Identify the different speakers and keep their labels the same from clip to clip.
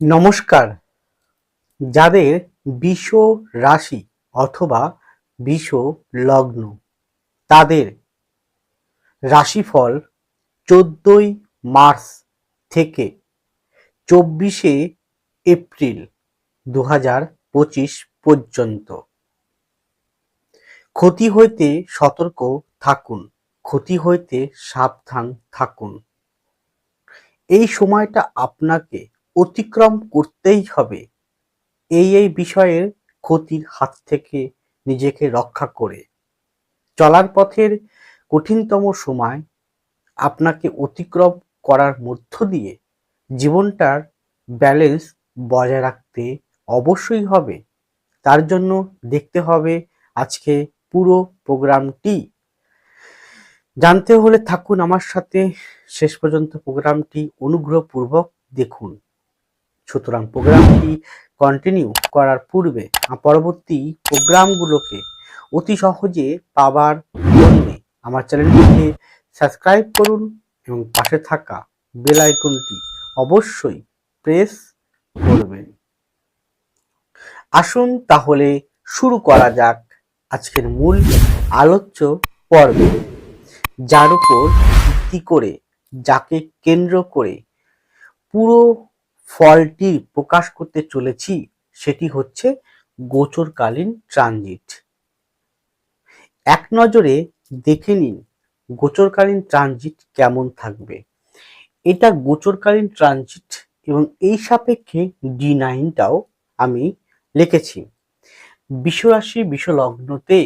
Speaker 1: নমস্কার। যাদের বিষ রাশি অথবা বিষ লগ্ন, তাদের রাশিফল চোদ্দই মার্চ থেকে চব্বিশে এপ্রিল দু পঁচিশ পর্যন্ত। ক্ষতি হইতে সতর্ক থাকুন, ক্ষতি হইতে সাবধান থাকুন। এই সময়টা আপনাকে অতিক্রম করতেই হবে। এই এই বিষয়ের ক্ষতির হাত থেকে নিজেকে রক্ষা করে। চলার পথের কঠিনতম সময় আপনাকে অতিক্রম করার মধ্য দিয়ে জীবনটার ব্যালেন্স বজায় রাখতে অবশ্যই হবে। তার জন্য দেখতে হবে আজকে পুরো প্রোগ্রামটি। জানতে হলে থাকুন আমার সাথে। শেষ পর্যন্ত প্রোগ্রামটি অনুগ্রহপূর্বক দেখুন। সুতরাং প্রোগ্রামটি কন্টিনিউ করার পূর্বে পরবর্তী প্রোগ্রামগুলোকে অতি সহজে পাবার জন্য আমার চ্যানেলটিকে সাবস্ক্রাইব করুন এবং পাশে থাকা বেল আইকনটি অবশ্যই প্রেস করবেন। আসুন তাহলে শুরু করা যাক আজকের মূল আলোচ্য পর্ব, যার উপর ভিত্তি করে যাকে কেন্দ্র করে পুরো ফলটি প্রকাশ করতে চলেছি সেটি হচ্ছে গোচরকালীন ট্রানজিট। এক নজরে দেখে নিন গোচরকালীন ট্রানজিট কেমন থাকবে। এটা গোচরকালীন ট্রানজিট এবং এই সাপেক্ষে ডি নাইনটাও আমি লিখেছি। বিশ্বরাশি বিশ্বলগ্নতে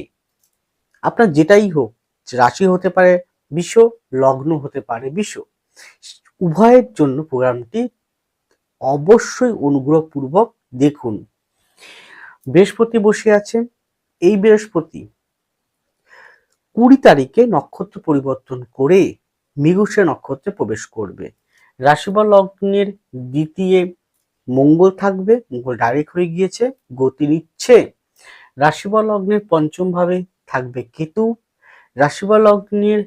Speaker 1: আপনার যেটাই হোক, রাশি হতে পারে বিশ্ব, লগ্ন হতে পারে বিশ্ব, উভয়ের জন্য প্রোগ্রামটি অবশ্যই অনুগ্রহপূর্বক দেখুন। বৃহস্পতি বসে আছে। এই বৃহস্পতি কুড়ি তারিখে নক্ষত্র পরিবর্তন করে মৃগশিরা নক্ষত্রে প্রবেশ করবে। রাশিফল লগ্নের দ্বিতীয় মঙ্গল থাকবে। মঙ্গল ডাইরেক্ট হয়ে গিয়েছে, গতি নিচ্ছে। রাশিফল লগ্নের পঞ্চম ভাবে থাকবে কেতু। রাশিফল লগ্নের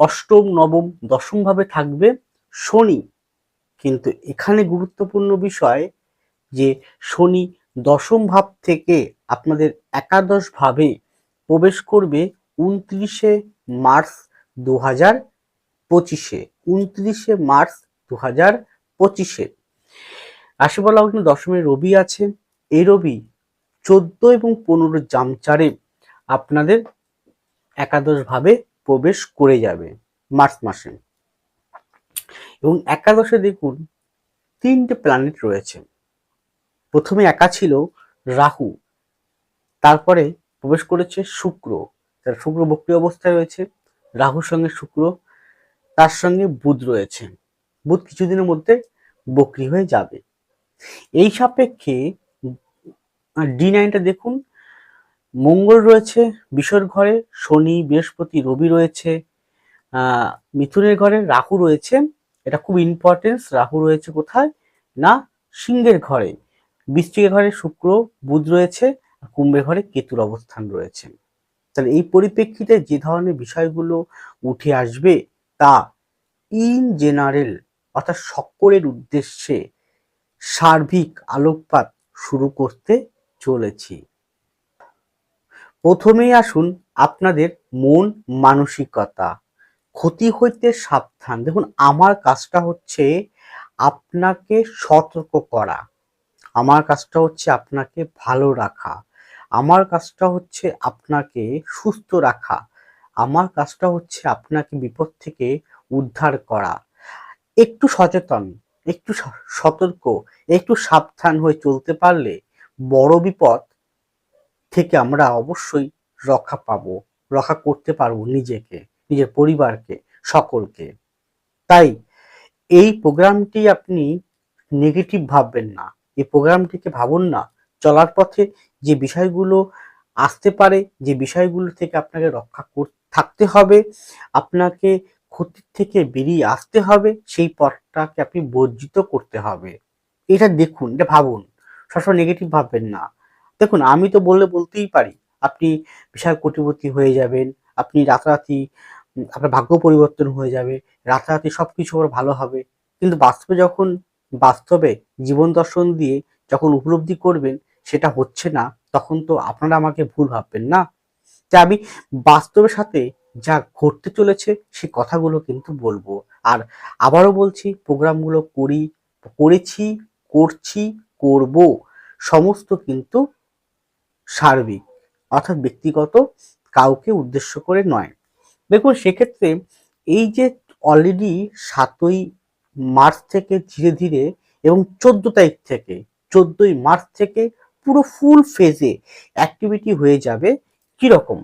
Speaker 1: অষ্টম, নবম, দশম ভাবে থাকবে শনি। কিন্তু এখানে গুরুত্বপূর্ণ বিষয় যে শনি দশম ভাব থেকে আপনাদের একাদশ ভাবে প্রবেশ করবে উনত্রিশে মার্চ দু হাজার পঁচিশে। উনত্রিশে মার্চ দু হাজার পঁচিশে। রাশিফল লগ্ন দশমে রবি আছে। এই রবি চোদ্দ এবং পনেরো জামচারে আপনাদের একাদশ ভাবে প্রবেশ করে যাবে মার্চ মাসে। এবং একাদশে দেখুন, তিনটে প্ল্যানেট রয়েছে। প্রথমে একা ছিল রাহু, তারপরে প্রবেশ করেছে শুক্র। তার শুক্র বক্রি অবস্থায় রয়েছে, রাহুর সঙ্গে শুক্র, তার সঙ্গে বুধ রয়েছে। বুধ কিছুদিনের মধ্যে বক্রি হয়ে যাবে। এই সাপেক্ষে ডি নাইনটা দেখুন, মঙ্গল রয়েছে বিষর ঘরে, শনি, বৃহস্পতি, রবি রয়েছে মিথুনের ঘরে, রাহু রয়েছে এটা খুব ইম্পর্টেন্স রাহু রয়েছে কোথায়? না, সিংহের ঘরে। বৃষ্টিকের ঘরে শুক্র, বুধ রয়েছে, আর কুম্ভের ঘরে কেতুর অবস্থান রয়েছে। তাহলে এই পরিপ্রেক্ষিতে যে ধরনের বিষয়গুলো উঠে আসবে তা ইন জেনারেল অর্থাৎ সকলের উদ্দেশ্যে সার্বিক আলোকপাত শুরু করতে চলেছি। প্রথমেই আসুন আপনাদের মন মানসিকতা। ক্ষতি হইতে সাবধান। দেখুন, আমার কাজটা হচ্ছে আপনাকে সতর্ক করা। আমার কাজটা হচ্ছে আপনাকে ভালো রাখা। আমার কাজটা হচ্ছে আপনাকে সুস্থ রাখা। আমার কাজটা হচ্ছে আপনাকে বিপদ থেকে উদ্ধার করা। একটু সচেতন, একটু সতর্ক, একটু সাবধান হয়ে চলতে পারলে বড় বিপদ থেকে আমরা অবশ্যই রক্ষা পাবো, রক্ষা করতে পারব নিজেকে। নিজের পরিবারকে, সকলকে। তাই এই প্রোগ্রামটি আপনি নেগেটিভ ভাববেন না। এই প্রোগ্রামটিকে ভাবুন না। চলার পথে যে বিষয়গুলো আসতে পারে, যে বিষয়গুলো থেকে আপনাকে রক্ষা থাকতে হবে, আপনাকে ক্ষতির থেকে বেরিয়ে আসতে হবে, সেই পথটাকে আপনি বর্জিত করতে হবে। এটা দেখুন, এটা ভাবুন। সবসময় নেগেটিভ ভাববেন না। দেখুন, আমি তো বললে বলতেই পারি, আপনি বিশাল কোটিপতি হয়ে যাবেন, আপনি রাতারাতি আপনার ভাগ্য পরিবর্তন হয়ে যাবে, রাতারাতি সব কিছু ভালো হবে। কিন্তু বাস্তবে যখন, বাস্তবে জীবন দর্শন দিয়ে যখন উপলব্ধি করবেন, সেটা হচ্ছে না, তখন তো আপনারা আমাকে ভুল ভাববেন না। যে আমি বাস্তবের সাথে যা ঘটতে চলেছে, সে কথাগুলো কিন্তু বলব। আর আবারও বলছি, প্রোগ্রামগুলো করি, করেছি, করছি, করব, সমস্ত কিন্তু সার্বিক, অর্থাৎ ব্যক্তিগত, কাউকে উদ্দেশ্য করে নয়। দেখুন, সেক্ষেত্রে এই যে অলরেডি সাতই মার্চ থেকে ধীরে ধীরে এবং চোদ্দ তারিখ থেকে, চোদ্দই মার্চ থেকে পুরো ফুল ফেজে অ্যাক্টিভিটি হয়ে যাবে কীরকম?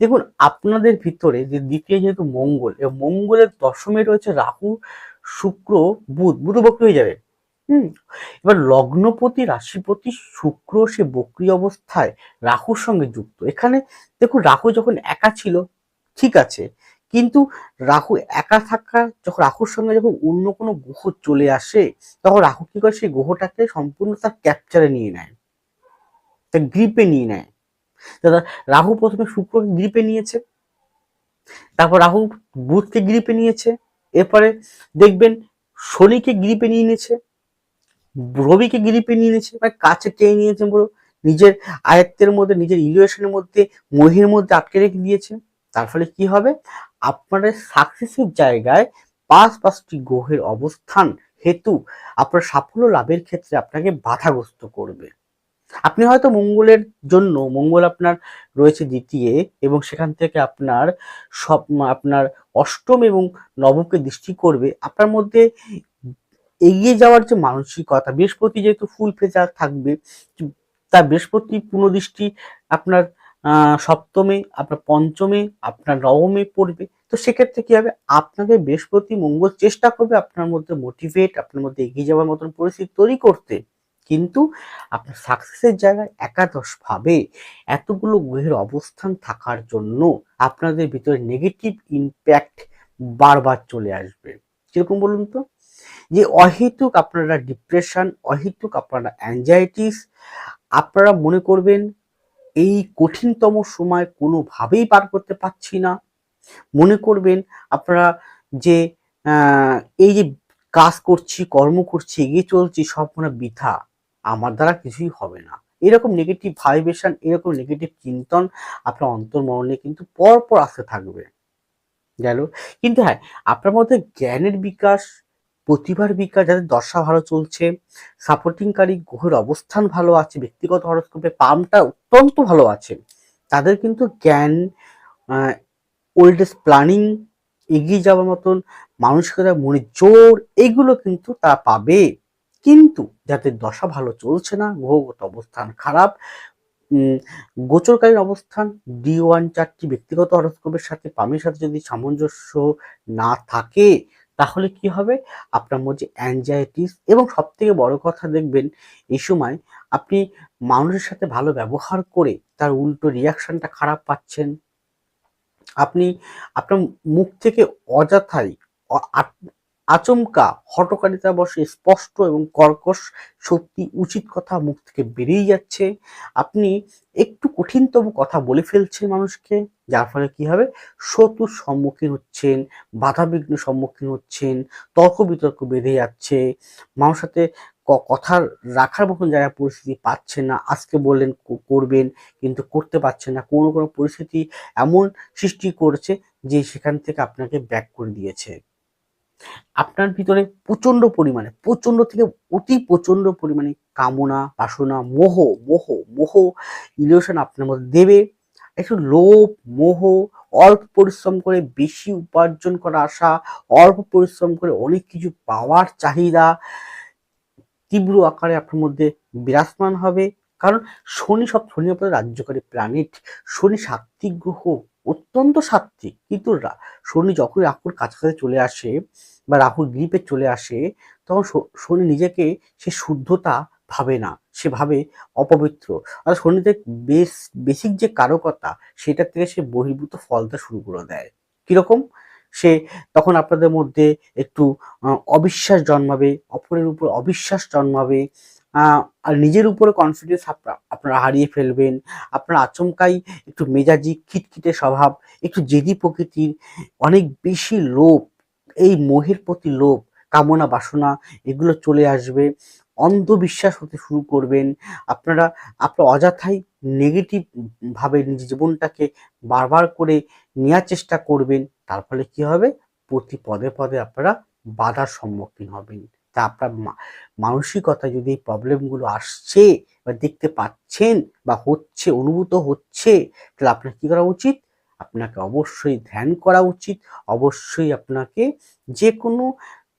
Speaker 1: দেখুন, আপনাদের ভিতরে যে দ্বিতীয় যেহেতু মঙ্গল এবং মঙ্গলের দশমে রয়েছে রাহু, শুক্র, বুধ বুধ বক্রি হয়ে যাবে। হুম, এবার লগ্নপতি, রাশিপতি, শুক্র সে বক্রি অবস্থায় রাহুর সঙ্গে যুক্ত। এখানে দেখুন, রাহু যখন একা ছিল ঠিক আছে। কিন্তু রাহু একা থাকা, যখন রাহুর সঙ্গে যখন অন্য কোনো গ্রহ চলে আসে, তখন রাহু কি করে? সেই গ্রহটাকে সম্পূর্ণ তার ক্যাপচারে নিয়ে নেয়। তার গ্রিপে নিয়ে নেয়। দাদা রাহু প্রথমে শুক্রকে গ্রিপে নিয়েছে। তারপর রাহু বুধকে গ্রিপে নিয়েছে। এরপরে দেখবেন শনিকে গ্রিপে নিয়ে নিয়েছে। রবিকে গ্রিপে নিয়ে নিয়েছে। মানে কাছে টেনে নিয়েছে বলো নিজের আয়ত্তের মধ্যে, নিজের ইলিউশনের মধ্যে, মহির মধ্যে আটকে রেখে দিয়েছে। তার ফলে কি হবে? আপনাদের সাকসেসের জায়গায় পাঁচ পাঁচটি গ্রহের অবস্থান হেতু আপনার সাফল্য লাভের ক্ষেত্রে আপনাকে বাধাগ্রস্ত করবে। আপনি হয়তো মঙ্গলের জন্য, মঙ্গল আপনার রয়েছে দ্বিতীয় এবং সেখান থেকে আপনার সব, আপনার অষ্টম এবং নবমকে দৃষ্টি করবে। আপনার মধ্যে এগিয়ে যাওয়ার যে মানসিকতা, বৃহস্পতি যেহেতু ফুল ফেজার থাকবে তার বৃহস্পতি পুনঃদৃষ্টি আপনার সপ্তমে, আপনার পঞ্চমে, আপনার নবমে পড়বে। তো সেক্ষেত্রে কি হবে? আপনাকে বৃহস্পতি, মঙ্গল চেষ্টা করবে আপনার মধ্যে মোটিভেট আপনার মধ্যে এগিয়ে যাওয়ার মতন পরিস্থিতি তৈরি করতে। কিন্তু আপনার সাকসেসের জায়গায় একাদশ ভাবে এতগুলো গ্রহের অবস্থান থাকার জন্য আপনাদের ভিতরে নেগেটিভ ইম্প্যাক্ট বারবার চলে আসবে। কীরকম বলুন তো? যে অহেতুক আপনারা ডিপ্রেশন অহেতুক আপনারা অ্যাংজাইটিস আপনারা মনে করবেন এই কঠিনতম সময় কোনোভাবেই পার করতে পারছি না। মনে করবেন আপনারা যে এই যে কাজ করছি, কর্ম করছি, এগিয়ে চলছি, সব মনে বৃথা। আমার দ্বারা কিছুই হবে না। এরকম নেগেটিভ ভাইব্রেশন এরকম নেগেটিভ চিন্তন আপনার অন্তর্মরণে কিন্তু পরপর আসতে থাকবে। গেল? কিন্তু হ্যাঁ আপনার মধ্যে জ্ঞানের বিকাশ প্রতিভার বিকাশ, যাদের দশা ভালো চলছে সাপোর্টিংকারী গ্রহের অবস্থান ভালো আছে, ব্যক্তিগত হরস্কোপে পামটা অত্যন্ত ভালো আছে, তাদের কিন্তু জ্ঞান ওল্ড এজ প্ল্যানিং এগিয়ে যাওয়ার মতন, মানসিকতা মনে জোর, এগুলো কিন্তু তারা পাবে। কিন্তু যাদের দশা ভালো চলছে না, গ্রহগত অবস্থান খারাপ গোচরকালীন অবস্থান ডি ওয়ান চারটি ব্যক্তিগত হরস্কোপের সাথে, পামের সাথে যদি সামঞ্জস্য না থাকে তাহলে কি হবে? আপনার মধ্যে অ্যাংজাইটিস এবং সবথেকে বড় কথা দেখবেন, এই সময় আপনি মানুষের সাথে ভালো ব্যবহার করে তার উল্টো রিয়াকশনটা খারাপ পাচ্ছেন। আপনি, আপনার মুখ থেকে অযথাই আচমকা হটকারিতা বসে স্পষ্ট এবং কর্কশ সত্যি উচিত কথা মুখ থেকে বেরিয়ে যাচ্ছে। আপনি একটু কঠিনতম কথা বলে ফেলছেন মানুষকে, যার ফলে কি হবে? শত্রুর সম্মুখীন হচ্ছেন, বাধাবিঘ্ন সম্মুখীন হচ্ছেন তর্ক বিতর্ক বেড়ে যাচ্ছে। মানুষ সাথে কথা রাখার মতন জায়গায় পরিস্থিতি পাচ্ছেন না, আজকে বললেন করবেন, কিন্তু করতে পারছেন না, কোনো কোনো পরিস্থিতি এমন সৃষ্টি করেছে যে সেখান থেকে আপনাকে ব্যাক করে দিয়েছে। আপনার ভিতরে প্রচণ্ড পরিমাণে প্রচণ্ড থেকে অতি প্রচণ্ড পরিমাণে কামনা, বাসনা, মোহ মোহ মোহ ইলিউশন আপনার মধ্যে দেবে। একটু লোভ, মোহ, অল্প পরিশ্রম করে বেশি উপার্জন করা আশা, অল্প পরিশ্রম করে অনেক কিছু পাওয়ার চাহিদা তীব্র আকারে আপনার মধ্যে বিরাজমান হবে। কারণ শনি সব শনি আপনার রাজ্যকারী প্ল্যানেট শনি সাত্বিক গ্রহ অত্যন্ত সাত্বিক কিন্তু শনি যখন রাহুর কাছাকাছি চলে আসে বা রাহুর গ্রিপে চলে আসে, তখন শনি নিজেকে সে শুদ্ধতা ভাবে না। সে ভাবে অপবিত্র। আর শনিতে বেশ, বেসিক যে কারকতা সেটার থেকে সে বহির্ভূত ফলটা শুরু করে দেয়। কীরকম? সে তখন আপনাদের মধ্যে একটু অবিশ্বাস জন্মাবে, অপরের উপর অবিশ্বাস জন্মাবে নিজের উপরে কনফিডেন্স আপনারা হারিয়ে ফেলবেন। আপনার আচমকাই একটু মেজাজি খিটখিটে স্বভাব, একটু জেদি প্রকৃতির অনেক বেশি লোভ, এই মোহের প্রতি লোভ, কামনা, বাসনা, এগুলো চলে আসবে। অন্ধবিশ্বাস হতে শুরু করবেন। আপনারা, আপনার অযথাই নেগেটিভ ভাবে নিজের জীবনটাকে বারবার করে নেওয়ার চেষ্টা করবেন। তার ফলে কি হবে? প্রতি পদে পদে আপনারা বাধার সম্মুখীন হবেন। তা আপনার মানসিকতা যদি এই প্রবলেমগুলো আসছে বা দেখতে পাচ্ছেন বা হচ্ছে, অনুভূত হচ্ছে, তাহলে আপনার কী করা উচিত? আপনাকে অবশ্যই ধ্যান করা উচিত। অবশ্যই আপনাকে যে কোনো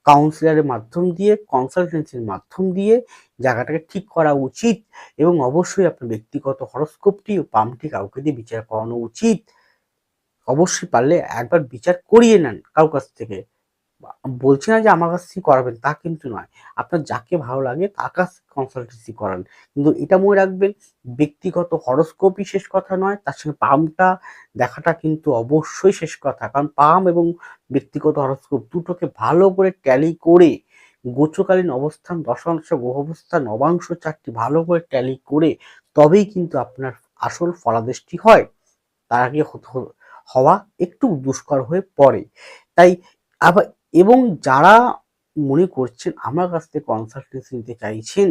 Speaker 1: কাউন্সিলরের মাধ্যম দিয়ে কনসালটেন্সির মাধ্যম দিয়ে জায়গাটাকে ঠিক করা উচিত এবং অবশ্যই আপনার ব্যক্তিগত হরস্কোপটি ও পাম্পটি কাউকে দিয়ে বিচার করানো উচিত। অবশ্যই পারলে একবার বিচার করিয়ে নেন কারোর কাছ থেকে। বলছি না যে আমার কাছ থেকে করাবেন, তা কিন্তু নয়। আপনার যাকে ভালো লাগে তার কাছ কনসালটেন্সি করান। কিন্তু এটা মনে রাখবেন, ব্যক্তিগত হরস্কোপই শেষ কথা নয়, তার সঙ্গে পামটা দেখাটা কিন্তু অবশ্যই শেষ কথা। কারণ পাম এবং ব্যক্তিগত হরস্কোপ দুটোকে ভালো করে ট্যালি করে, গোচকালীন অবস্থান, দশাংশ গ্রহ অবস্থান নবাংশ চারটি ভালো করে ট্যালি করে, তবেই কিন্তু আপনার আসল ফলাদেশটি হয়। তার আগে হওয়া একটু দুষ্কর হয়ে পড়ে। তাই আবার এবং যারা মনে করছেন আমার কাছ থেকে কনসালটেন্সি নিতে চাইছেন,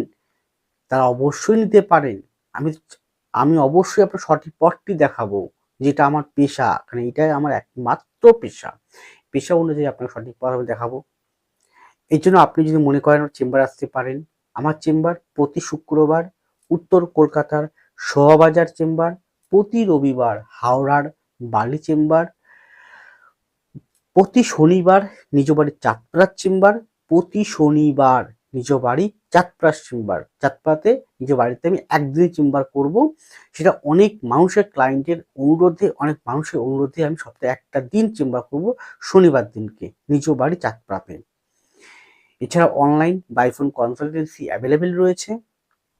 Speaker 1: তারা অবশ্যই নিতে পারেন। আমি আমি অবশ্যই আপনার সঠিক পথটি দেখাবো, যেটা আমার পেশা, কারণ এটাই আমার একমাত্র পেশা। পেশা অনুযায়ী আপনাকে সঠিক পথ আমি দেখাবো। এই জন্য আপনি যদি মনে করেন চেম্বার আসতে পারেন, আমার চেম্বার প্রতি শুক্রবার উত্তর কলকাতার শোয়াবাজার চেম্বার, প্রতি রবিবার হাওড়ার বালি চেম্বার প্রতি শনিবার নিজ বাড়ির চাঁদপাড়ার চেম্বার, প্রতি শনিবার নিজ বাড়ি চাঁদপাড়ার চেম্বার। চাঁদপাড়াতে নিজ বাড়িতে আমি একদিনই চেম্বার করব। সেটা অনেক মানুষের ক্লায়েন্টের অনুরোধে, অনেক মানুষের অনুরোধে আমি সপ্তাহে একটা দিন চেম্বার করব, শনিবার দিনকে নিজ বাড়ি চাঁদপাড়াতে। এছাড়া অনলাইন বাইফোন কনসালটেন্সি অ্যাভেলেবেল রয়েছে।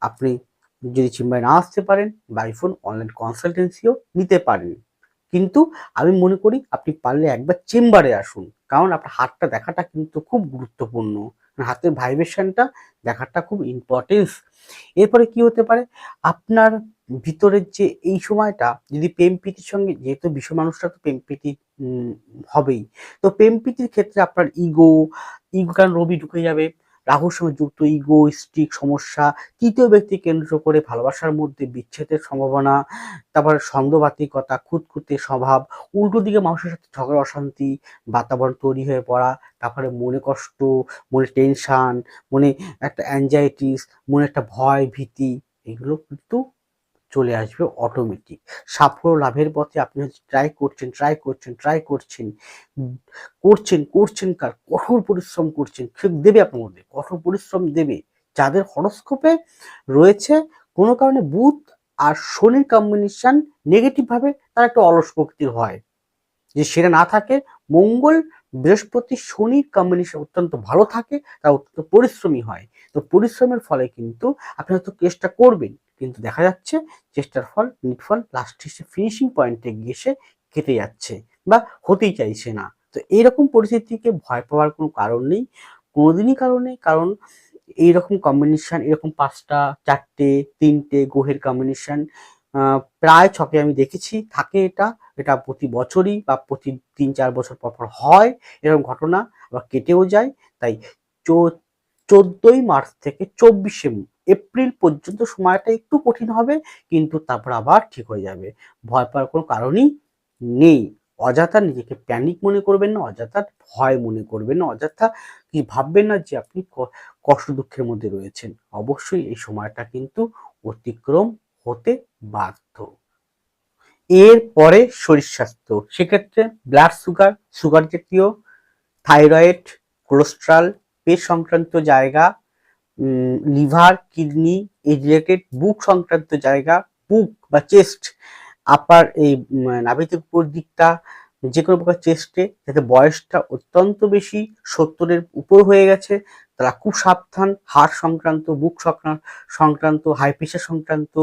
Speaker 1: আপনি যদি চেম্বারে না আসতে পারেন বাইফোন অনলাইন কনসালটেন্সিও নিতে পারেন। কিন্তু আমি মনে করি আপনি পারলে একবার চেম্বারে আসুন। কারণ আপনার হাতটা দেখাটা কিন্তু খুব গুরুত্বপূর্ণ। হাতের ভাইব্রেশনটা দেখাটা খুব ইম্পর্টেন্স এরপরে কি হতে পারে? আপনার ভিতরের যে এই সময়টা যদি প্রেম প্রীতির সঙ্গে যেহেতু বিশ্ব মানুষটা তো প্রেম প্রীতি উম, হবেই। তো প্রেম প্রীতির ক্ষেত্রে আপনার ইগো ইগো কারণ রবি ঢুকে যাবে। রাহুর সঙ্গে যুক্ত ইগো স্টিক সমস্যা, তৃতীয় ব্যক্তি কেন্দ্র করে ভালোবাসার মধ্যে বিচ্ছেদের সম্ভাবনা, তারপর সন্দেহবাতিকতা খুঁতখুঁতে স্বভাব, উল্টো দিকে মানুষের সাথে ঝগড়া, অশান্তি, বাতাবরণ তৈরি হয়ে পড়া, তারপরে মনে কষ্ট, মনে টেনশান মনে একটা অ্যাংজাইটিস মনে একটা ভয়, ভীতি, এগুলো কিন্তু চলে আসবে অটোমেটিক সাফল্য লাভের পথে আপনি হচ্ছে ট্রাই করছেন ট্রাই করছেন ট্রাই করছেন করছেন করছেন কার? কঠোর পরিশ্রম করছেন। সে দেবে আপনার মধ্যে, কঠোর পরিশ্রম দেবে। যাদের হরস্কোপে রয়েছে, কোনো কারণে বুধ আর শনির কম্বিনেশন নেগেটিভ ভাবে তারা একটু অলস প্রকৃতির হয়। যে সেটা না থাকে, মঙ্গল, বৃহস্পতি শনির কম্বিনেশন অত্যন্ত ভালো থাকে তা অত্যন্ত পরিশ্রমী হয়। তো পরিশ্রমের ফলে কিন্তু আপনি হয়তো কেসটা করবেন কিন্তু দেখা যাচ্ছে চেষ্টার ফল নিটফল লাস্ট এসে ফিনিশিং পয়েন্টে গিয়ে এসে কেটে যাচ্ছে বা হতেই চাইছে না। তো এইরকম পরিস্থিতিকে ভয় পাওয়ার কোনো কারণ নেই, কোনোদিনই কারণ নেই। কারণ এইরকম কম্বিনেশন এরকম পাঁচটা, চারটে, তিনটে গ্রহের কম্বিনেশান প্রায় ছকে আমি দেখেছি থাকে এটা। এটা প্রতি বছরই বা প্রতি তিন চার বছর পর পর হয় এরকম ঘটনা, আবার কেটেও যায়। তাই চোদ্দই মার্চ থেকে চব্বিশে এপ্রিল পর্যন্ত সময়টা একটু কঠিন হবে, কিন্তু তারপর আবার ঠিক হয়ে যাবে। ভয় পাওয়ার কোনো কারণই নেই। অযথা নিজেকে প্যানিক মনে করবেন না, অযথা ভয় মনে করবেন না, অযথা কি ভাববেন না যে আপনি কষ্ট দুঃখের মধ্যে রয়েছেন। অবশ্যই এই সময়টা কিন্তু অতিক্রম হতে বাধ্য। এরপরে শরীর স্বাস্থ্য। সেক্ষেত্রে ব্লাড সুগার সুগার জাতীয় থাইরয়েড কোলেস্ট্রল পেট সংক্রান্ত জায়গা লিভার, কিডনি এই রিলেটেড বুক সংক্রান্ত জায়গা, বুক বা চেস্ট আপার এই নাভিতে উপর দিকটা, যে কোনো প্রকার চেস্টে, যাতে বয়সটা অত্যন্ত বেশি, সত্তরের উপর হয়ে গেছে, তারা খুব সাবধান হার্ট সংক্রান্ত, বুক সংক্রান্ত হাই প্রেশার সংক্রান্ত,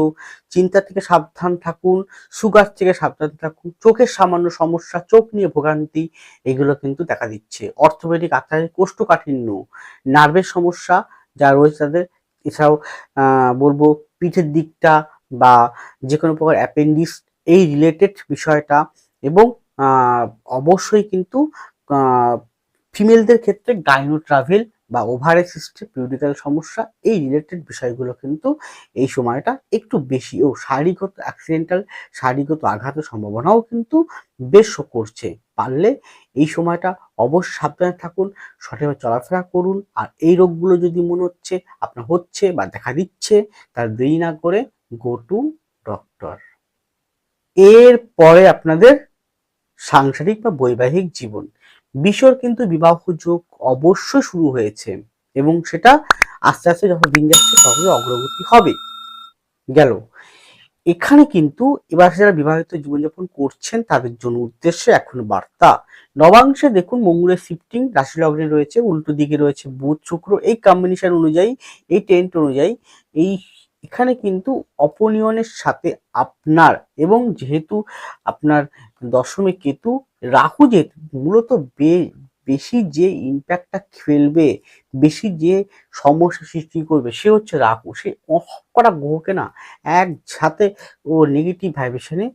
Speaker 1: চিন্তা থেকে সাবধান থাকুন সুগার থেকে সাবধান থাকুন, চোখের সামান্য সমস্যা, চোখ নিয়ে ভোগান্তি, এগুলো কিন্তু দেখা দিচ্ছে। অর্থোপেডিক আর্থাইটিস কোষ্ঠকাঠিন্য নার্ভের সমস্যা যা রয়েছে তাদের। এছাড়াও বলব পিঠের দিকটা বা যে কোনো প্রকার অ্যাপেন্ডিক্স এই রিলেটেড বিষয়টা এবং অবশ্যই কিন্তু ফিমেলদের ক্ষেত্রে গাইনো ট্রাভেল বা ওভারে সিস্টেম পিউরিক্যাল সমস্যা, এই রিলেটেড বিষয়গুলো কিন্তু এই সময়টা একটু বেশি ও শারীরিকত অ্যাক্সিডেন্টাল শারীরিকত আঘাতের সম্ভাবনাও কিন্তু বেশ করছে। পারলে এই সময়টা অবশ্য সাবধানে থাকুন, সঠিকভাবে চলাফেরা করুন আর এই রোগগুলো যদি মনে হচ্ছে, আপনার হচ্ছে বা দেখা দিচ্ছে, তার দেরি না করে গো টু ডক্টর এর পরে আপনাদের সাংসারিক বা বৈবাহিক জীবন। বিশ্বর কিন্তু বিবাহ যোগ অবশ্যই শুরু হয়েছে এবং সেটা আস্তে আস্তে যখন দিন যাচ্ছে তখন অগ্রগতি হবে। গেল। এখানে কিন্তু এবার যারা বিবাহিত জীবনযাপন করছেন তাদের জন্য উদ্দেশ্যে এখন বার্তা। নবাংশে দেখুন মঙ্গলের শিফটিং, রাশি লগ্নে রয়েছে, উল্টো দিকে রয়েছে বুধ শুক্র, এই কম্বিনেশন অনুযায়ী, এই টেন্ট অনুযায়ী, এই এখানে কিন্তু অপনিয়নের সাথে আপনার এবং যেহেতু আপনার দশমে কেতু রাহু যেহেতু মূলত বেশি যে ইম্প্যাক্টটা ফেলবে, বেশি যে সমস্যা সৃষ্টি করবে, সে হচ্ছে রাহু। সে করা গ্রহকে না এক সাথে ও নেগেটিভ ভাইব্রেশনে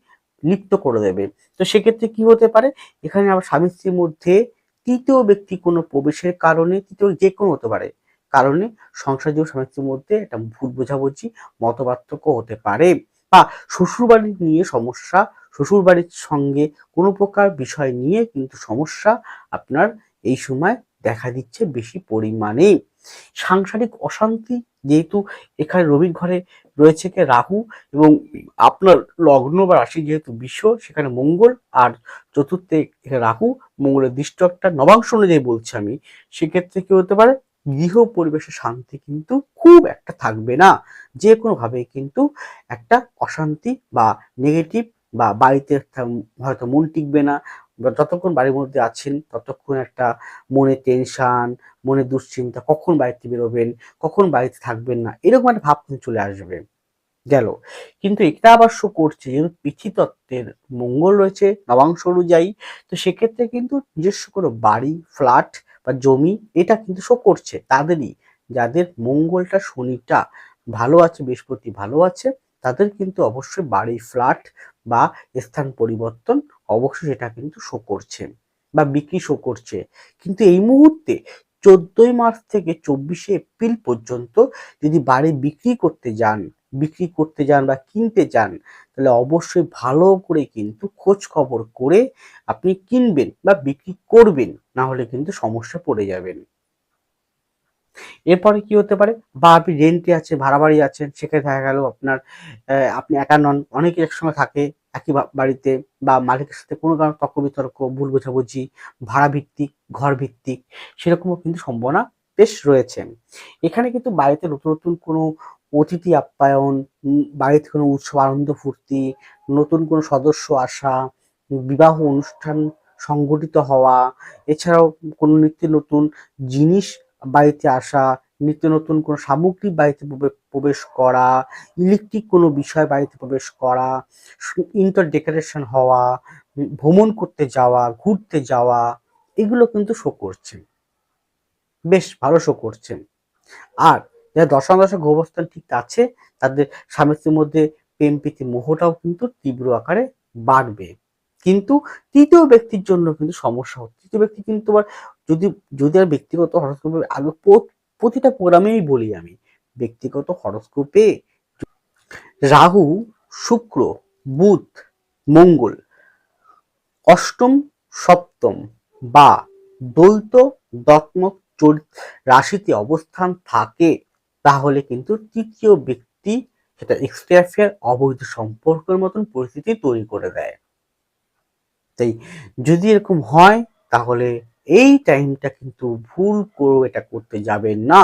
Speaker 1: লিপ্ত করে দেবে। তো সেক্ষেত্রে কি হতে পারে? এখানে আবার স্বামী স্ত্রীর মধ্যে তৃতীয় ব্যক্তি কোনো প্রবেশের কারণে, তৃতীয় যে কোনো হতে পারে, কারণে সংসার জীবন স্বামী স্ত্রীর মধ্যে একটা ভুল বোঝাবুঝি, মতপার্থক্য হতে পারে। বা শ্বশুরবাড়ি নিয়ে সমস্যা, শ্বশুরবাড়ির সঙ্গে কোনো প্রকার বিষয় নিয়ে কিন্তু সমস্যা আপনার এই সময় দেখা দিচ্ছে বেশি পরিমাণে। সাংসারিক অশান্তি যেহেতু এখানে রবির ঘরে রয়েছে কে রাহু এবং আপনার লগ্ন বা রাশি যেহেতু বিশ্ব, সেখানে মঙ্গল আর চতুর্থে রাহু। মঙ্গলের দৃষ্ট একটা নবাংশ অনুযায়ী বলছি আমি, সেক্ষেত্রে কি হতে পারে? গৃহ পরিবেশে শান্তি কিন্তু খুব একটা থাকবে না। যে কোনোভাবে কিন্তু একটা অশান্তি বা নেগেটিভ বা বাড়িতে হয়তো মন টিকবে না যতক্ষণ বাড়ির মধ্যে আছেন ততক্ষণ একটা মনে টেনশান মনে দুশ্চিন্তা, কখন বাড়িতে বেরোবেন, কখন বাড়িতে থাকবেন না, এরকম একটা ভাব কিন্তু চলে আসবে। গেল। কিন্তু এটা আবার শো করছে যেহেতু পৃথিতত্ত্বের মঙ্গল রয়েছে নবাংশ অনুযায়ী, তো সেক্ষেত্রে কিন্তু নিজস্ব কোনো বাড়ি ফ্ল্যাট বা জমি এটা কিন্তু শো করছে তাদেরই। যাদের মঙ্গলটা, শনিটা ভালো আছে, বৃহস্পতি ভালো আছে, তাদের কিন্তু অবশ্যই বাড়ি ফ্ল্যাট বা স্থান পরিবর্তন অবশ্যই সেটা কিন্তু শো করছে বা বিক্রি শো করছে। কিন্তু এই মুহূর্তে চোদ্দই মার্চ থেকে চব্বিশে এপ্রিল পর্যন্ত যদি বাড়ি বিক্রি করতে যান বিক্রি করতে যান বা কিনতে যান, তাহলে অবশ্যই ভালো করে কিন্তু খোঁজ খবর করে আপনি কিনবেন বা বিক্রি করবেন, না হলে কিন্তু সমস্যা পড়ে যাবেন। এরপরে কি হতে পারে? বা আপনি রেন্টে আছে ভাড়া বাড়ি আছেন, সেখানে দেখা গেল আপনার আপনি একা নন, অনেকে একসঙ্গে থাকে, একই বাড়িতে বা মালিকের সাথে কোনো কারণ তর্ক বিতর্ক ভুল বোঝাবুঝি, ভাড়া ভিত্তিক, ঘর ভিত্তিক, সেরকমও কিন্তু সম্ভাবনা বেশ রয়েছে। এখানে কিন্তু বাড়িতে নতুন নতুন কোনো অতিথি আপ্যায়ন বাড়িতে কোনো উৎসব, আনন্দ, ফুর্তি, নতুন কোনো সদস্য আসা, বিবাহ অনুষ্ঠান সংগঠিত হওয়া, এছাড়াও কোনো নিত্য নতুন জিনিস বাড়িতে আসা, নিত্য নতুন কোনো সামগ্রী বাড়িতে প্রবেশ করা, ইলেকট্রিক কোনো বিষয় বাড়িতে প্রবেশ করা ইন্টার ডেকোরেশন হওয়া, ভ্রমণ করতে যাওয়া, ঘুরতে যাওয়া, এগুলো কিন্তু শো করছেন। বেশ ভালো শো করছেন। আর যারা দশম দশা গ্রহবস্থান ঠিক আছে, তাদের স্বামী স্ত্রীর মধ্যে প্রেম প্রীতি মোহটাও কিন্তু তীব্র আকারে বাড়বে। কিন্তু তৃতীয় ব্যক্তির জন্য কিন্তু সমস্যা হচ্ছে। তৃতীয় ব্যক্তি কিন্তু আবার যদি যদি আর ব্যক্তিগত হরস্কোপে আগে প্রতিটা প্রোগ্রামেই বলি আমি, ব্যক্তিগত হরস্কোপে রাহু, শুক্র, বুধ, মঙ্গল, অষ্টম, সপ্তম বা দৈত দত্মক রাশিতে অবস্থান থাকে। তাহলে কিন্তু তৃতীয় ব্যক্তি সেটা এক্সট্রা অবৈধ সম্পর্কের মতন পরিস্থিতি তৈরি করে দেয়। তাই যদি এরকম হয়, তাহলে এই টাইমটা কিন্তু ভুল করেও এটা করতে যাবেন না।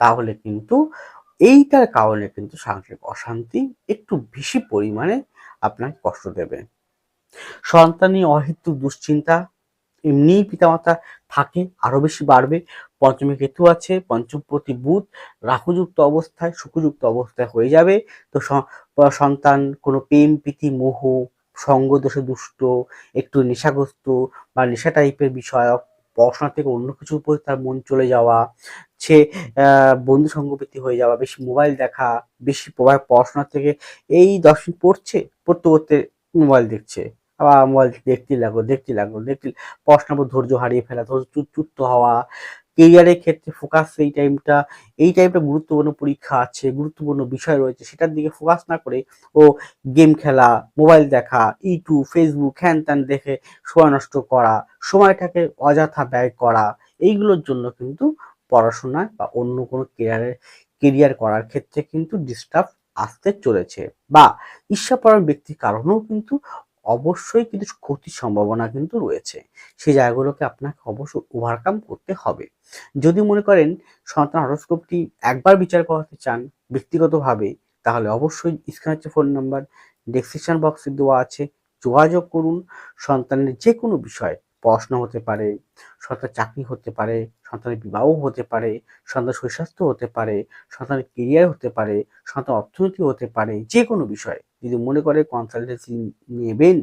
Speaker 1: তাহলে কিন্তু এইটার কারণে কিন্তু সাংসারিক অশান্তি একটু বেশি পরিমাণে আপনাকে কষ্ট দেবে। সন্তান অহেতুক দুশ্চিন্তা, এমনিই পিতামাতা থাকে, আরও বেশি বাড়বে। পঞ্চমী কেতু আছে পঞ্চমপতি বুধ, রাহুযুক্ত অবস্থায়, শুক্রযুক্ত অবস্থায় হয়ে যাবে। তো সন্তান কোনো প্রেম, প্রীতি, মোহ, সঙ্গ, দোষে, দুষ্ট, একটু নেশাগ্রস্ত বা নেশা টাইপের বিষয়, পড়াশোনা থেকে অন্য কিছুর উপর তার মন চলে যাওয়া, সে বন্ধু সঙ্গপ্রীতি হয়ে যাওয়া, বেশি মোবাইল দেখা, বেশি প্রভাব পড়াশোনা থেকে, এই মিনিট পড়ছে, পড়তে পড়তে মোবাইল দেখছে। আবার মোবাইল দেখতে লাগল দেখতে লাগল, দেখতে, পড়াশোনার ধৈর্য হারিয়ে ফেলা, ধৈর্য চ্যুত হওয়া কেরিয়ারের ক্ষেত্রে ফোকাস এই টাইমটা এই টাইমটা গুরুত্বপূর্ণ পরীক্ষা আছে, গুরুত্বপূর্ণ বিষয় রয়েছে, সেটার দিকে ফোকাস না করে ও গেম খেলা মোবাইল দেখা ইউটিউব ফেসবুক হ্যান ত্যান দেখে সময় নষ্ট করা, সময়টাকে অযথা ব্যয় করা, এইগুলোর জন্য কিন্তু পড়াশোনায় বা অন্য কোনো কেরিয়ারের কেরিয়ার করার ক্ষেত্রে কিন্তু ডিস্টার্ব আসতে চলেছে। বা ঈর্ষাপরায়ণ ব্যক্তির কারণেও কিন্তু অবশ্যই কিন্তু ক্ষতির সম্ভাবনা কিন্তু রয়েছে। সেই জায়গাগুলোকে আপনাকে অবশ্যই ওভারকাম করতে হবে। যদি মনে করেন সন্তান হরস্কোপটি একবার বিচার করাতে চান ব্যক্তিগতভাবে, তাহলে অবশ্যই স্ক্রিন হচ্ছে ফোন নাম্বার ডেসক্রিপশন বক্সে দেওয়া আছে। যোগাযোগ করুন সন্তানের যে কোনো বিষয়। পড়াশোনা হতে পারে সন্তান চাকরি হতে পারে, সন্তানের বিবাহ হতে পারে, সন্তান সুস্বাস্থ্য হতে পারে, সন্তানের কেরিয়ার হতে পারে, সন্তান অর্থনীতি হতে পারে, যে কোনো বিষয়ে। যদি মনে করে কনসালটেন্সি নেবেন,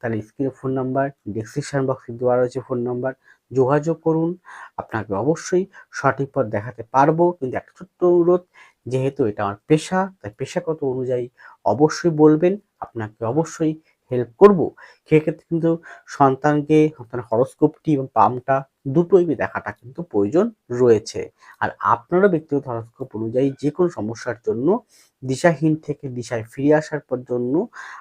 Speaker 1: তাহলে স্ক্রিনে ফোন নাম্বার ডেসক্রিপশন বক্সে দেওয়া রয়েছে ফোন নাম্বার যোগাযোগ করুন। আপনাকে অবশ্যই সঠিক পথ দেখাতে পারব। কিন্তু একটা ছোট্ট অনুরোধ, যেহেতু এটা আমার পেশা, তাই পেশাগত অনুযায়ী অবশ্যই বলবেন। আপনাকে অবশ্যই হেল্প করব, সেক্ষেত্রে কিন্তু সন্তানকে, সন্তানের হরস্কোপটি এবং পামটা দুটোই দেখাটা কিন্তু প্রয়োজন রয়েছে। আর আপনারও ব্যক্তিগত হরস্কোপ অনুযায়ী যে কোনো সমস্যার জন্য, দিশাহীন থেকে দিশায় ফিরে আসার পর জন্য,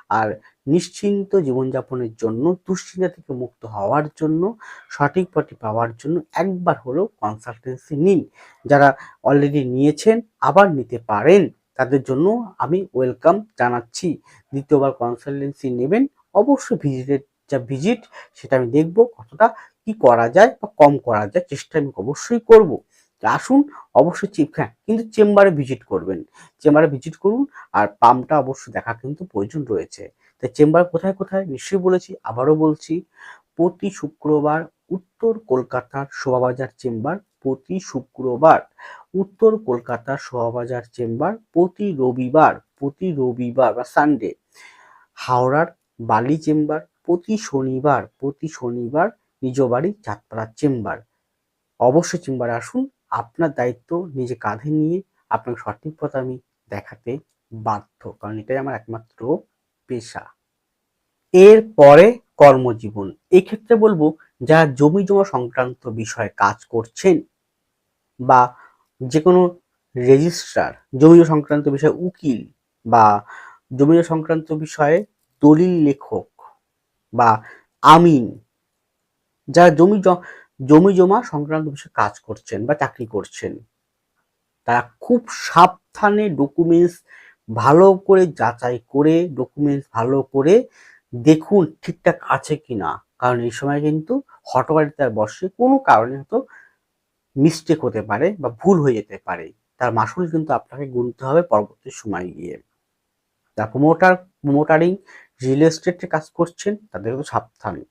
Speaker 1: আর নিশ্চিন্ত জীবনযাপনের জন্য, দুশ্চিন্তা থেকে মুক্ত হওয়ার জন্য, সঠিক পথটি পাওয়ার জন্য একবার হলেও কনসালটেন্সি নিন। যারা অলরেডি নিয়েছেন, আবার নিতে পারেন। তাদের জন্য আমি ওয়েলকাম জানাচ্ছি। দ্বিতীয়বার কনসালটেন্সি নেবেন, অবশ্যই ভিজিটের যা ভিজিট সেটা আমি দেখব কতটা কি করা যায় বা কম করা যায়, চেষ্টা আমি অবশ্যই করব। আসুন, অবশ্যই চিপ হ্যাঁ কিন্তু চেম্বারে ভিজিট করবেন। চেম্বারে ভিজিট করুন আর পাম্পটা অবশ্যই দেখা কিন্তু প্রয়োজন রয়েছে। তাই চেম্বার কোথায় কোথায়? নিশ্চয়ই বলেছি, আবারও বলছি, প্রতি শুক্রবার উত্তর কলকাতার শোভাবাজার চেম্বার প্রতি শুক্রবার, উত্তর কলকাতার শোভাবাজার চেম্বার প্রতি রবিবার প্রতি রবিবার বা সানডে হাওড়ার বালি চেম্বার প্রতি শনিবার প্রতি শনিবার নিজ বাড়ি চাঁদপাড়ার চেম্বার। অবশ্যই চেম্বারে আসুন, আপনার দায়িত্ব নিজে কাঁধে নিয়ে আপনাকে সঠিক পথ আমি দেখাতে বাধ্য, কারণ এটাই আমার একমাত্র পেশা। এরপরে কর্মজীবন। এই ক্ষেত্রে বলব যারা জমি জমা সংক্রান্ত বিষয়ে কাজ করছেন বা যে কোনো রেজিস্ট্রার, জমি সংক্রান্ত বিষয়ে উকিল বা জমি সংক্রান্ত বিষয়ে দলিল লেখক বা আমিন যারা জমি জমি জমা সংক্রান্ত বিষয়ে কাজ করছেন বা চাকরি করছেন, তারা খুব সাবধানে ডকুমেন্টস ভালো করে যাচাই করে ডকুমেন্টস ভালো করে দেখুন ঠিকঠাক আছে কি না কারণ এই সময় কিন্তু হটকারিতার বসে কোনো কারণে হয়তো মিস্টেক হতে পারে বা ভুল হয়ে যেতে পারে। তার মাসুল কিন্তু আপনাকে গুনতে হবে পরবর্তী সময় গিয়ে। তা প্রমোটার প্রমোটারিং রিয়েল এস্টেটে কাজ করছেন, তাদের তো সাবধানে।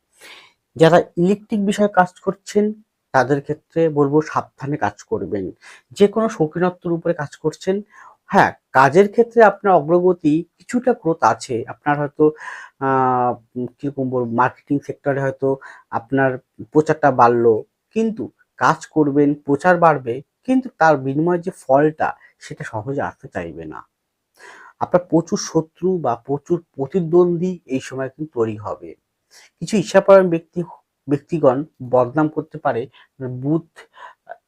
Speaker 1: যারা ইলেকট্রিক বিষয়ে কাজ করছেন, তাদের ক্ষেত্রে বলব সাবধানে কাজ করবেন। যে কোনো শৌখিনত্বর উপরে কাজ করছেন হ্যাঁ কাজের ক্ষেত্রে আপনার অগ্রগতি কিছুটা গ্রোথ আছে। আপনার হয়তো কীরকম বলব মার্কেটিং সেক্টরে হয়তো আপনার প্রচারটা বাড়লো। কিন্তু কাজ করবেন, প্রচার বাড়বে, কিন্তু তার বিনিময়ে যে ফলটা, সেটা সহজে আসতে চাইবে না। আপনার প্রচুর শত্রু বা প্রচুর প্রতিদ্বন্দ্বী এই সময় কিন্তু তৈরি হবে। কিছু ইচ্ছাপরায়ণ ব্যক্তি, ব্যক্তিগণ বদনাম করতে পারে। বুথ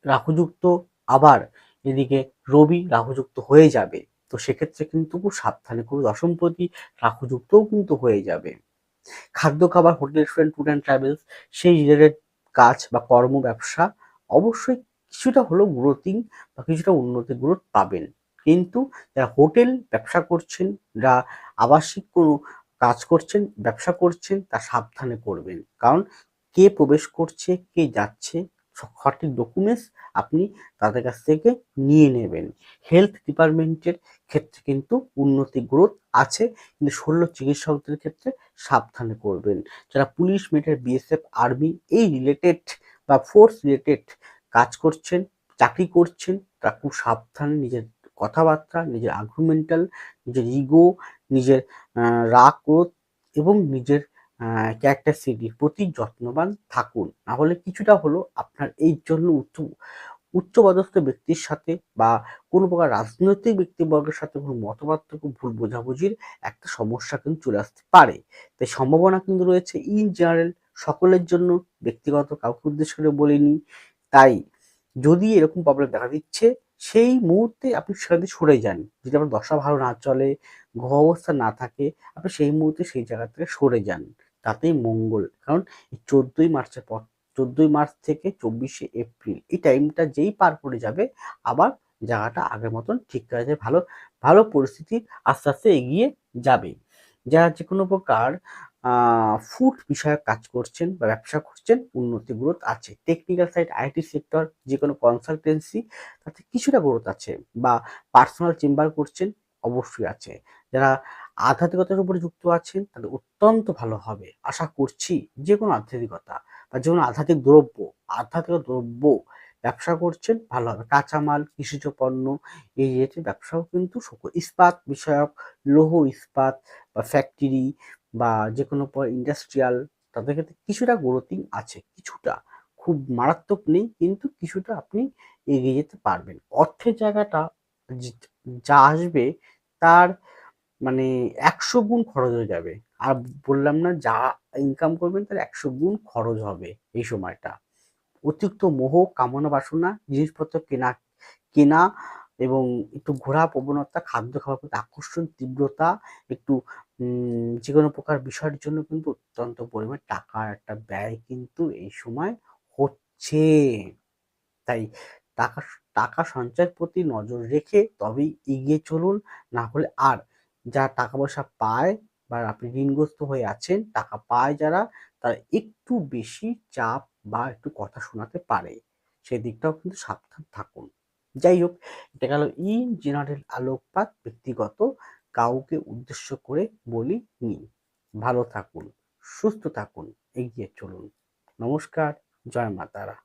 Speaker 1: রাহুযুক্ত আবার এদিকে রবি রাহুযুক্ত হয়ে যাবে। তো সেক্ষেত্রে কিন্তু খুব সাবধানে খুব দশমপতি রাহুযুক্তও কিন্তু হয়ে যাবে। খাদ্য, খাবার, hotel, restaurant, tour and travels সেই রিলেটেড কাজ বা কর্ম, ব্যবসা অবশ্যই কিছুটা হলেও গ্রোথিং বা কিছুটা উন্নতির গ্রোথ পাবেন। কিন্তু যারা হোটেল ব্যবসা করছেন, যারা আবাসিক কোনো কাজ করছেন, ব্যবসা করছেন, তা সাবধানে করবেন। কারণ কে প্রবেশ করছে, কে যাচ্ছে সঠিক ডকুমেন্টস আপনি তাদের কাছ থেকে নিয়ে নেবেন। হেলথ ডিপার্টমেন্টের ক্ষেত্রে কিন্তু উন্নতি গ্রোথ আছে, কিন্তু শল্য চিকিৎসকদের ক্ষেত্রে সাবধানে করবেন। যারা পুলিশ মেটার বিএসএফ আর্মি এই রিলেটেড বা ফোর্স রিলেটেড কাজ করছেন, চাকরি করছেন, তারা খুব সাবধানে নিজের কথাবার্তা, নিজের আর্গুমেন্টাল নিজের ইগো নিজের রাগ, ক্রোধ এবং নিজের ক্যারেক্টার সিটির প্রতি যত্নবান থাকুন। না হলে কিছুটা হলো আপনার এই জন্য উচ্চ, উচ্চপদস্থ ব্যক্তির সাথে বা কোনো প্রকার রাজনৈতিক ব্যক্তিবর্গের সাথে কোনো মতপার্থক্য, ভুল বোঝাবুঝির একটা সমস্যা কিন্তু চলে আসতে পারে। তাই সম্ভাবনা কিন্তু রয়েছে ইন জেনারেল সকলের জন্য। ব্যক্তিগত কাউকে উদ্দেশ্য করে বলিনি। তাই যদি এরকম প্রবলেম দেখা দিচ্ছে, সেই মুহূর্তে আপনি সেখান থেকে সরে যান। যদি আপনার দশা ভালো না চলে গ্রহ অবস্থা না থাকে, আপনি সেই মুহূর্তে সেই জায়গা থেকে সরে যান। তাতেই মঙ্গল। কারণ চোদ্দোই মার্চের পর, চোদ্দোই মার্চ থেকে চব্বিশে এপ্রিল, এই টাইমটা যেই পার করে যাবে, আবার জায়গাটা আগের মতন ঠিক করা যায়, ভালো ভালো পরিস্থিতি আস্তে আস্তে এগিয়ে যাবে। যারা যে কোনো প্রকার ফুড বিষয়ক কাজ করছেন বা ব্যবসা করছেন, উন্নতি গ্রোথ আছে। টেকনিক্যাল সাইড আইটি সেক্টর যে কোনো কনসালটেন্সি তাতে কিছুটা গ্রোথ আছে বা পার্সোনাল চেম্বার করছেন, অবশ্যই আছে। যারা আধ্যাত্মিকতার উপরে যুক্ত আছেন তাদের অত্যন্ত ভালো হবে। আশা করছি যে কোনো আধ্যাত্মিকতা বা যে কোনো আধ্যাত্মিক দ্রব্য আধ্যাত্মিক দ্রব্য ব্যবসা করছেন, ভালো হবে। কাঁচামাল, কৃষিজ পণ্য, এই রিলেটেড ব্যবসাও কিন্তু ইস্পাত বিষয়ক, লৌহ ইস্পাত বা ফ্যাক্টরি বা যে কোনো ইন্ডাস্ট্রিয়াল তাদের ক্ষেত্রে কিছুটা গ্রোথিং আছে, কিছুটা। খুব মারাত্মক নেই, কিন্তু কিছুটা আপনি এগিয়ে যেতে পারবেন। অর্থের জায়গাটা যা আসবে, তার মানে একশো গুণ খরচ হয়ে যাবে। আর বললাম না যা ইনকাম করবেন তার একশো গুণ খরচ হবে এই সময়টা। অতিরিক্ত মোহ, কামনা, বাসনা, জিনিসপত্র কেনা কেনা এবং একটু ঘোরা, প্রবণতা, খাদ্য খাওয়ার প্রতি আকর্ষণ, তীব্রতা, একটু যে কোনো প্রকার বিষয়ের জন্য কিন্তু অত্যন্ত পরিমাণ টাকার একটা ব্যয় কিন্তু এই সময় হচ্ছে। তাই টাকা টাকা সঞ্চয়ের প্রতি নজর রেখে তবেই এগিয়ে চলুন, না হলে আর যা টাকা পয়সা পায় বা আপনি ঋণগ্রস্ত হয়ে আছেন, টাকা পায় যারা, তারা একটু বেশি চাপ বা একটু কথা শোনাতে পারে। সেই দিকটাও কিন্তু সাবধান থাকুন। যাই হোক, এটা গেল ইন জেনারেল আলোকপাত ব্যক্তিগত। কাউকে উদ্দেশ্য করে বলি নি। ভালো থাকুন, সুস্থ থাকুন, এগিয়ে চলুন। নমস্কার, জয় মাতারা।